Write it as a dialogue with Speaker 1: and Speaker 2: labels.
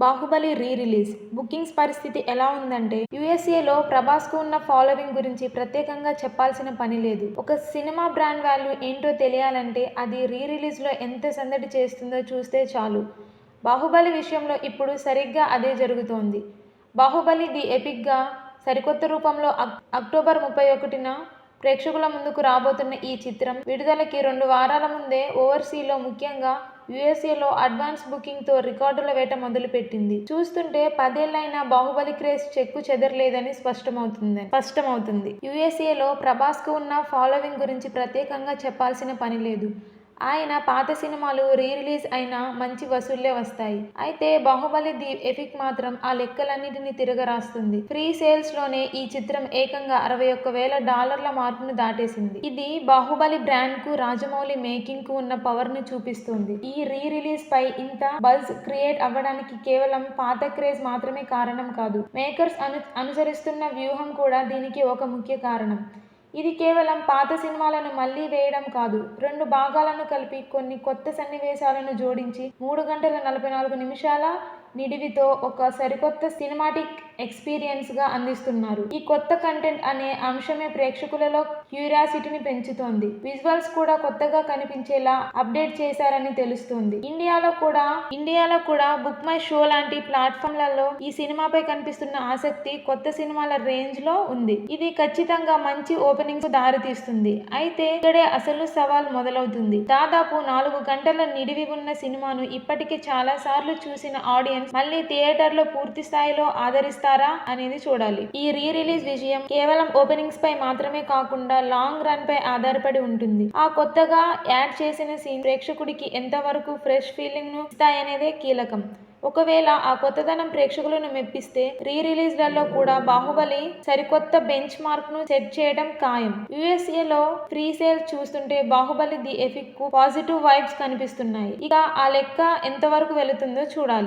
Speaker 1: Baahubali re release bookings పరిస్థితి ఎలా ఉందంటే యుఎస్ఏలో ప్రభాస్కు ఉన్న ఫాలోవింగ్ గురించి ప్రత్యేకంగా చెప్పాల్సిన పని లేదు. ఒక సినిమా బ్రాండ్ వాల్యూ ఏంటో తెలియాలంటే అది రీ రిలీజ్లో ఎంత సందడి చేస్తుందో చూస్తే చాలు. బాహుబలి విషయంలో ఇప్పుడు సరిగ్గా అదే జరుగుతోంది. బాహుబలి ది ఎపిక్గా సరికొత్త రూపంలో అక్- అక్టోబర్ ముప్పై ఒకటిన ప్రేక్షకుల ముందుకు రాబోతున్న ఈ చిత్రం విడుదలకి రెండు వారాల ముందే ఓవర్సీలో ముఖ్యంగా యుఎస్ఏలో అడ్వాన్స్ బుకింగ్తో రికార్డుల వేట మొదలుపెట్టింది. చూస్తుంటే పదేళ్ళైనా బాహుబలి క్రేజ్ చెక్కు చెదరలేదని స్పష్టమవుతుంది స్పష్టమవుతుంది. యుఎస్ఏలో ప్రభాస్కు ఉన్న ఫాలోవింగ్ గురించి ప్రత్యేకంగా చెప్పాల్సిన పని లేదు. ఆయన పాత సినిమాలు రీ రిలీజ్ అయినా మంచి వసూళ్ళే వస్తాయి. అయితే బాహుబలి ది ఎఫిక్ మాత్రం ఆ లెక్కలన్నిటిని తిరగరాస్తుంది ఫ్రీ సేల్స్లోనే ఈ చిత్రం ఏకంగా అరవై ఒక్క వేల డాలర్ల మార్కును దాటేసింది. ఇది బాహుబలి బ్రాండ్కు రాజమౌళి మేకింగ్కు ఉన్న పవర్ను చూపిస్తుంది. ఈ రీ రిలీజ్ పై ఇంత బజ్ క్రియేట్ అవ్వడానికి కేవలం పాత క్రేజ్ మాత్రమే కారణం కాదు. మేకర్స్ అను అనుసరిస్తున్న వ్యూహం కూడా దీనికి ఒక ముఖ్య కారణం. ఇది కేవలం పాత సినిమాలను మళ్ళీ వేయడం కాదు. రెండు భాగాలను కలిపి కొన్ని కొత్త సన్నివేశాలను జోడించి మూడు గంటల నలభై నాలుగు నిమిషాల నిడివితో ఒక సరికొత్త సినిమాటిక్ ఎక్స్పీరియన్స్గా అందిస్తున్నారు. ఈ కొత్త కంటెంట్ అనే అంశమే ప్రేక్షకులలో క్యూరియాసిటీని పెంచుతోంది. విజువల్స్ కూడా కొత్తగా కనిపించేలా అప్డేట్ చేశారని తెలుస్తుంది. ఇండియాలో కూడా ఇండియాలో కూడా బుక్ మై షో లాంటి ప్లాట్ఫామ్లలో ఈ సినిమాపై కనిపిస్తున్న ఆసక్తి కొత్త సినిమాల రేంజ్లో ఉంది. ఇది ఖచ్చితంగా మంచి ఓపెనింగ్కు దారితీస్తుంది. అయితే ఇక్కడే అసలు సవాల్ మొదలవుతుంది. దాదాపు నాలుగు గంటల నిడివి ఉన్న సినిమాను ఇప్పటికే చాలా సార్లు చూసిన ఆడియన్స్ మళ్ళీ థియేటర్లో పూర్తి స్థాయిలో ఆదరిస్తారా అనేది చూడాలి. ఈ రీ రిలీజ్ విజయం కేవలం ఓపెనింగ్స్ పై మాత్రమే కాకుండా లాంగ్ రన్ పై ఆధారపడి ఉంటుంది. ఆ కొత్తగా యాడ్ చేసిన సీన్ ప్రేక్షకుడికి ఎంతవరకు ఫ్రెష్ ఫీలింగ్ను ఇస్తాయనేదే కీలకం. ఒకవేళ ఆ కొత్తదనం ప్రేక్షకులను మెప్పిస్తే రీ రిలీజ్లలో కూడా బాహుబలి సరికొత్త బెంచ్ మార్క్ను సెట్ చేయడం ఖాయం. యుఎస్ఏ లో ఫ్రీ సేల్ చూస్తుంటే Baahubali the epic positive vibes కనిపిస్తున్నాయి. ఇక ఆ లెక్క ఎంతవరకు వెళుతుందో చూడాలి.